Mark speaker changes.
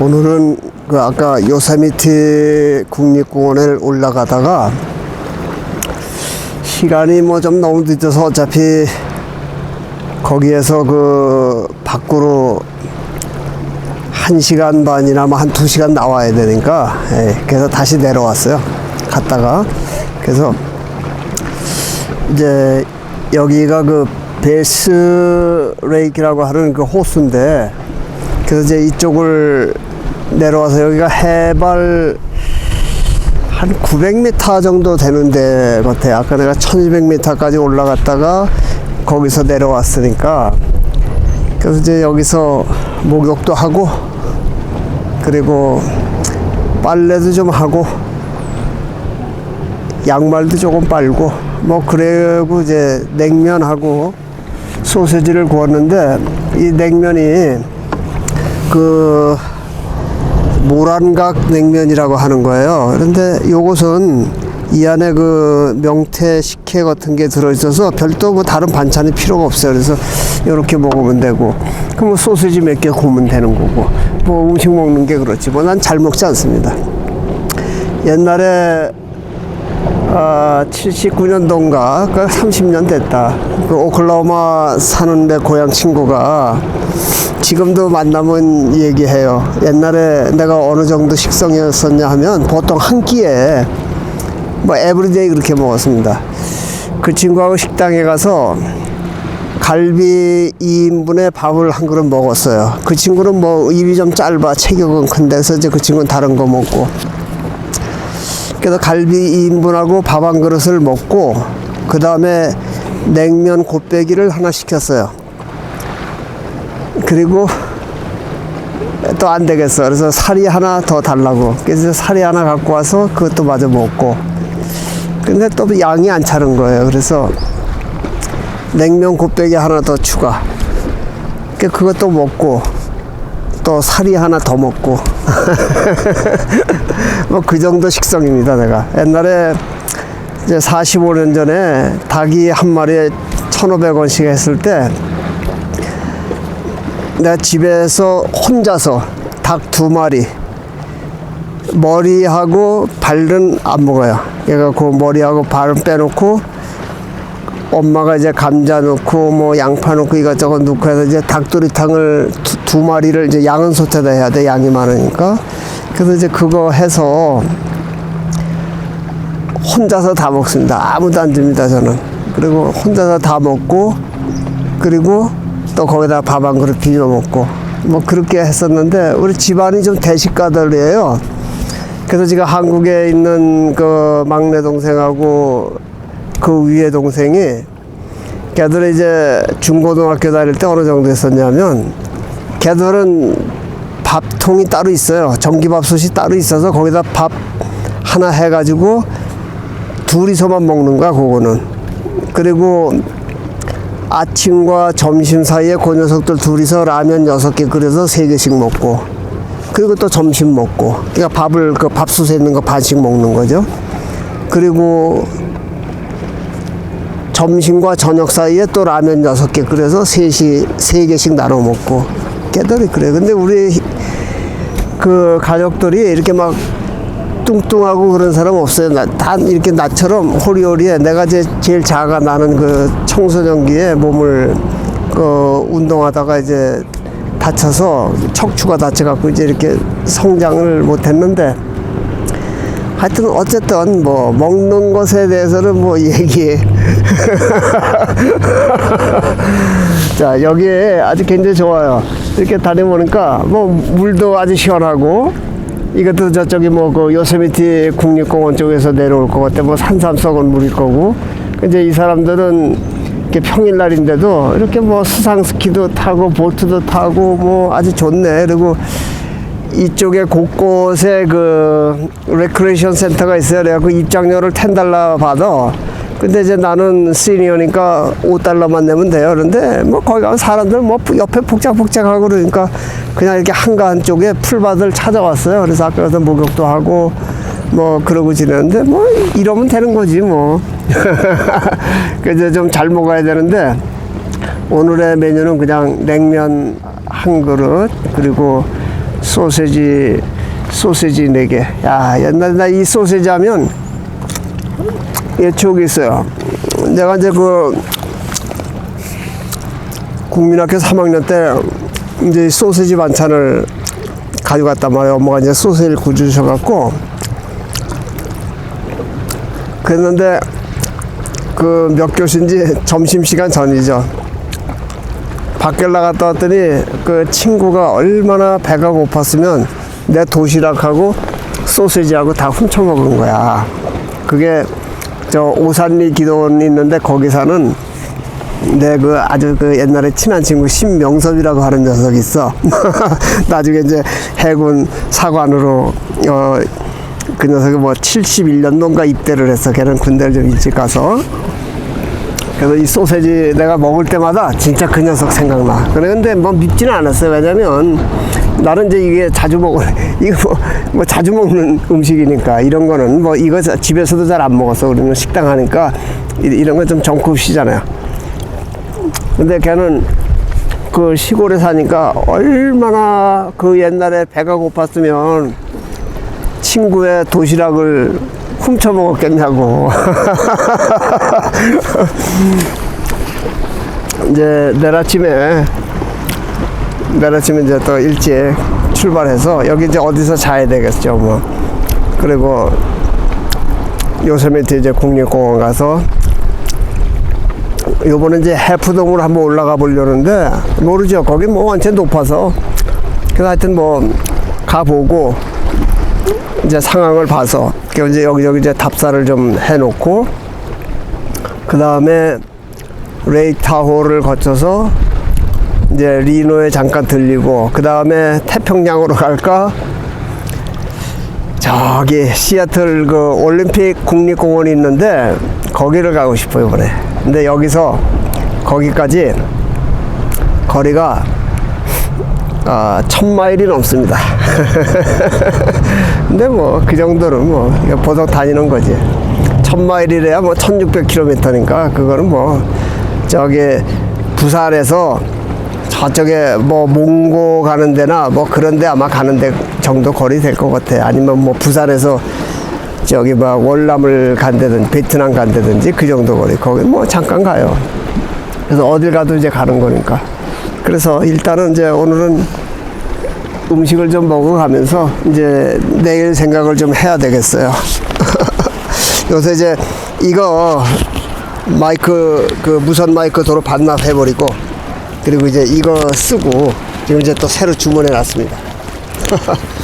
Speaker 1: 오늘은 그 아까 요세미티 국립공원에 올라가다가 시간이 뭐 좀 너무 늦어서 어차피 거기에서 그 밖으로 한 시간 반이나 뭐 한 두 시간 나와야 되니까 예, 그래서 다시 내려왔어요. 갔다가 그래서 이제 여기가 그 베스 레이크라고 하는 그 호수인데 그래서 이제 이쪽을 내려와서 여기가 해발 한 900m 정도 되는 데 같아요. 아까 내가 1200m까지 올라갔다가 거기서 내려왔으니까 그래서 이제 여기서 목욕도 하고 그리고 빨래도 좀 하고 양말도 조금 빨고 뭐 그래고 이제 냉면하고 소세지를 구웠는데 이 냉면이 그 모란각 냉면이라고 하는 거예요. 그런데 요것은 이 안에 그 명태 식혜 같은 게 들어있어서 별도 뭐 다른 반찬이 필요가 없어요. 그래서 이렇게 먹으면 되고, 그럼 뭐 소시지 몇 개 구우면 되는 거고, 뭐 음식 먹는 게 그렇지. 뭐 난 잘 먹지 않습니다. 옛날에 아, 79년도인가, 그 30년 됐다. 그 오클라호마 사는 내 고향 친구가 지금도 만나면 얘기해요. 옛날에 내가 어느 정도 식성이었었냐 하면 보통 한 끼에 뭐 에브리데이 그렇게 먹었습니다. 그 친구하고 식당에 가서 갈비 2인분에 밥을 한 그릇 먹었어요. 그 친구는 뭐 입이 좀 짧아 체격은 큰데 서 이제 그 친구는 다른 거 먹고 그래서 갈비 2인분하고 밥 한 그릇을 먹고 그 다음에 냉면 곱빼기를 하나 시켰어요. 그리고 또 안 되겠어. 그래서 사리 하나 더 달라고. 그래서 사리 하나 갖고 와서 그것도 마저 먹고. 근데 또 양이 안 차는 거예요. 그래서 냉면 곱빼기 하나 더 추가. 그 그것도 먹고 또 사리 하나 더 먹고 뭐 그 정도 식성입니다 내가 옛날에 이제 45년 전에 닭이 한 마리에 1,500원씩 했을 때 내가 집에서 혼자서 닭 두 마리 머리하고 발은 안 먹어요. 얘가 그 머리하고 발은 빼놓고 엄마가 이제 감자 넣고 뭐 양파 넣고 이것저것 넣고 해서 이제 닭도리탕을 두, 두 마리를 이제 양은 소태다 해야 돼 양이 많으니까. 그래서 이제 그거 해서 혼자서 다 먹습니다. 아무도 안 줍니다 저는. 그리고 혼자서 다 먹고 그리고 또 거기다 밥 한 그릇 비벼 먹고. 뭐 그렇게 했었는데 우리 집안이 좀 대식가들이에요. 그래서 지금 한국에 있는 그 막내 동생하고 그 위에 동생이 걔들은 이제 중고등학교 다닐 때 어느 정도 했었냐면 걔들은 밥통이 따로 있어요. 전기밥솥이 따로 있어서 거기다 밥 하나 해가지고 둘이서만 먹는 거야, 그거는. 그리고 아침과 점심 사이에 그 녀석들 둘이서 라면 여섯 개 끓여서 세 개씩 먹고 그리고 또 점심 먹고 그러니까 밥을 그 밥솥에 있는 거 반씩 먹는 거죠. 그리고 점심과 저녁 사이에 또 라면 여섯 개 끓여서 셋이 세 개씩 나눠 먹고 깨달이 그래. 근데 우리 그 가족들이 이렇게 막 뚱뚱하고 그런 사람 없어요. 나, 다 이렇게 나처럼 호리호리해. 내가 제, 제일 작아 나는 그 청소년기에 몸을 그 운동하다가 이제 다쳐서 척추가 다쳐갖고 이제 이렇게 성장을 못했는데 하여튼 어쨌든 뭐 먹는 것에 대해서는 뭐 얘기 자 여기에 아주 굉장히 좋아요. 이렇게 다녀보니까 뭐 물도 아주 시원하고 이것도 저쪽이 뭐 그 요세미티 국립공원 쪽에서 내려올 것 같아. 뭐 산삼 썩은 물일 거고. 근데 이 사람들은 이렇게 평일 날인데도 이렇게 뭐 수상 스키도 타고 보트도 타고 뭐 아주 좋네. 그리고 이쪽에 곳곳에 그 레크레이션 센터가 있어요. 그래그 입장료를 10달러 받아. 근데 이제 나는 시니어니까 5달러만 내면 돼요. 그런데 뭐 거기 가면 사람들 뭐 옆에 복작복작하고 그러니까 그냥 이렇게 한가한 쪽에 풀밭을 찾아왔어요. 그래서 아까 가서 목욕도 하고 뭐 그러고 지내는데 뭐 이러면 되는 거지 뭐. 그래서 좀 잘 먹어야 되는데 오늘의 메뉴는 그냥 냉면 한 그릇 그리고 소세지 소세지 4개. 야, 옛날에 나 이 소세지 하면 예, 추억이 있어요. 내가 이제 그 국민학교 3학년 때 이제 소세지 반찬을 가져갔단 말이에요. 엄마가 이제 소세지를 구주셔갖고 그랬는데 그 몇 교시인지 점심시간 전이죠. 밖에 나갔다 왔더니 그 친구가 얼마나 배가 고팠으면 내 도시락하고 소세지하고 다 훔쳐 먹은 거야. 그게 저 오산리 기도원 있는데 거기 사는 내 그 아주 그 옛날에 친한 친구 신명섭이라고 하는 녀석이 있어. 나중에 이제 해군 사관으로 어 그 녀석이 뭐 71년도인가 입대를 했어. 걔는 군대를 좀 일찍 가서. 그래서 이 소세지 내가 먹을 때마다 진짜 그 녀석 생각나. 그런데 뭐 밉지는 않았어요. 왜냐면 나는 이제 이게 자주 먹을, 이거 뭐, 뭐 자주 먹는 음식이니까 이런 거는 뭐 이거 집에서도 잘 안 먹었어. 우리는 식당 하니까 이- 이런 건 좀 정급시잖아요. 근데 걔는 그 시골에 사니까 얼마나 그 옛날에 배가 고팠으면 친구의 도시락을 훔쳐 먹었겠냐고. 이제 내일 아침에 내일 아침에 이제 또 일찍 출발해서 여기 이제 어디서 자야 되겠죠 뭐. 그리고 요새미트 이제 국립공원 가서 요번에 이제 해프동으로 한번 올라가 보려는데 모르죠. 거기 뭐 완전 높아서. 그래서 하여튼 뭐 가보고 이제 상황을 봐서 그 이제 여기저기 이제 답사를 좀 해놓고 그 다음에 레이타호를 거쳐서 이제 리노에 잠깐 들리고 그 다음에 태평양으로 갈까 저기 시애틀 그 올림픽 국립공원이 있는데 거기를 가고 싶어요 이번에 근데 여기서 거기까지 거리가 아, 천 마일이 넘습니다. 근데 뭐 그 정도는 뭐 보통 다니는 거지. 천 마일이래야 뭐 1600km니까 그거는 뭐 저기 부산에서 저쪽에 뭐 몽고 가는 데나 뭐 그런 데 아마 가는 데 정도 거리 될 것 같아. 아니면 뭐 부산에서 저기 뭐 월남을 간다든지 베트남 간다든지 그 정도 거리. 거기 뭐 잠깐 가요. 그래서 어딜 가도 이제 가는 거니까. 그래서 일단은 이제 오늘은 음식을 좀 먹어가면서 이제 내일 생각을 좀 해야 되겠어요. 요새 이제 이거 마이크 그 무선 마이크 도로 반납해 버리고 그리고 이제 이거 쓰고 지금 이제 또 새로 주문해 놨습니다.